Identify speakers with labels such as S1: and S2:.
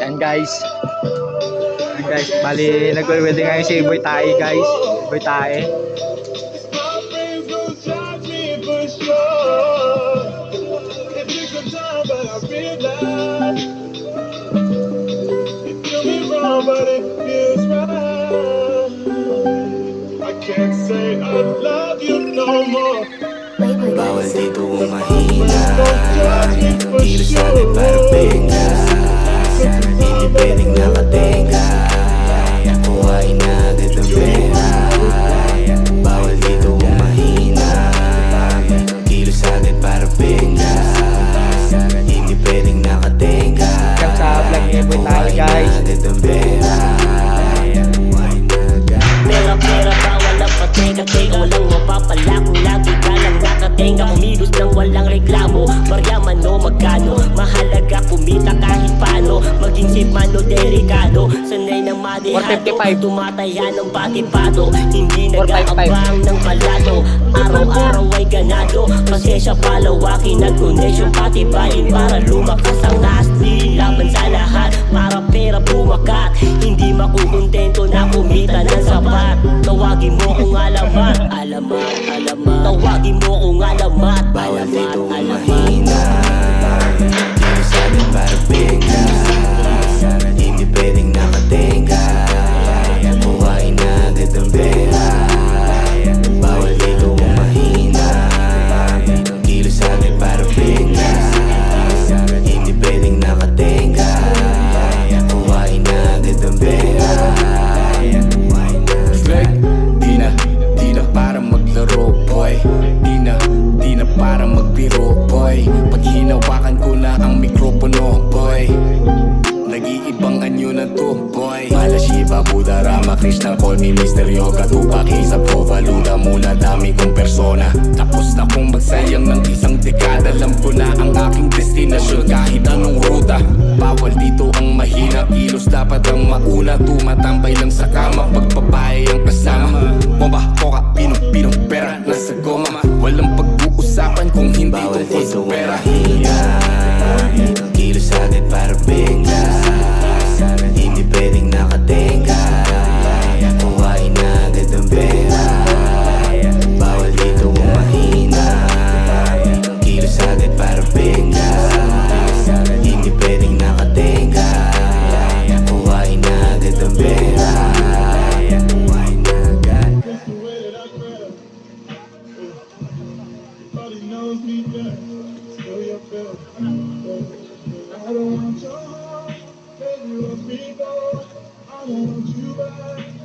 S1: Yan guys. Yan guys. Bali, nag-wedding ngayon si Boy Tae guys. Boy Tae.
S2: But it feels right. I can't say I love you no more.
S3: Bawal dito umahina
S2: for
S3: Kilos
S2: sure.
S3: natin para benga para benga Hindi pwedeng nakatenga
S1: Welcome sa vlog ni Boy Tae guys.
S3: Agad ang pera. Na
S4: Pera pera bawal ang pateka Teka walang mapapala kung lagi ka lang nakatenga Kumilos nang walang reklamo. Maryaman o magkano Mahalaga kumita kahit paano. Maging si Mano delikado Sanay ng madehado.
S1: 455.
S4: Tumataya ng patipado Hindi
S1: 455.
S4: nag-aabang ng palado Araw-araw ay ganado Pasensya palawakin at connection Pati bayin para lumakas ang asli Laban sa lahat para pera bumakat Hindi makukontento na kumita ng sapat. Tawagin mo kung alamat. Alamat, alamat. Tawagin mo kung alamat
S3: magbiro boy. Pag hinawakan ko na ang mikropono boy. Nag-iibang anyo na to boy. Mala Shiva, Buddha, Rama, Krishna Call me Mr. Yoga, Tupac, Isa, Luda muna dami kong persona. Tapos na kong magsayang ng isang dekada. Alam ko na ang aking destinasyon kahit anong ruta. Bawal dito ang mahina Kilos dapat ang mauna. Tumatambay lang sa kama Pagpapae ang kasama. Bomba, koka, pinong, pinong pera Nasa goma. Walang pag-uusapan kung hindi
S5: Bawal
S3: tungkol sa
S5: dito
S2: knows me best. Still your best. I don't want your baby, be bold. I want you back.